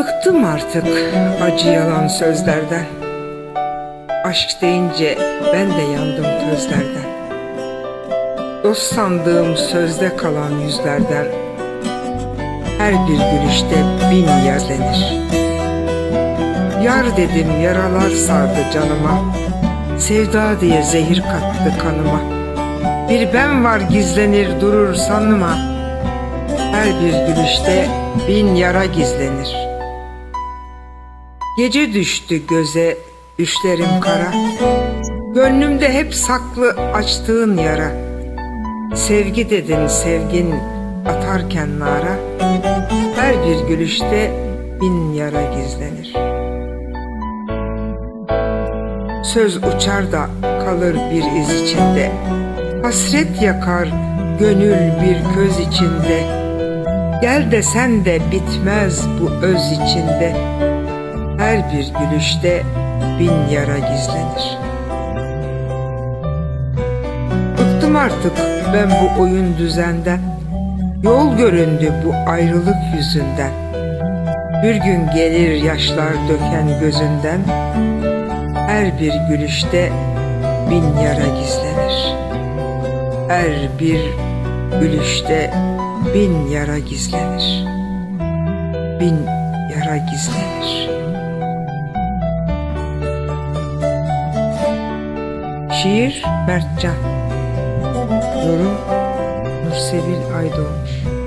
Bıktım artık acı yalan sözlerden. Aşk deyince ben de yandım közlerden. Dost sandığım sözde kalan yüzlerden. Her bir gülüşte bin yerlenir. Yar dedim yaralar sardı canıma. Sevda diye zehir kattı kanıma. Bir ben var gizlenir durur sanıma. Her bir gülüşte bin yara gizlenir. Gece düştü göze düşlerim kara. Gönlümde hep saklı açtığın yara. Sevgi dedin sevgin atarken nara. Her bir gülüşte bin yara gizlenir. Söz uçar da kalır bir iz içinde. Hasret yakar gönül bir köz içinde. Gel desen de bitmez bu öz içinde. Her bir gülüşte bin yara gizlenir. Bıktım artık ben bu oyun düzenden. Yol göründü bu ayrılık yüzünden. Bir gün gelir yaşlar döken gözünden. Her bir gülüşte bin yara gizlenir. Her bir gülüşte bin yara gizlenir. Bin yara gizlenir. Şiir Mertcan Yorum Nursevil Aydoğmuş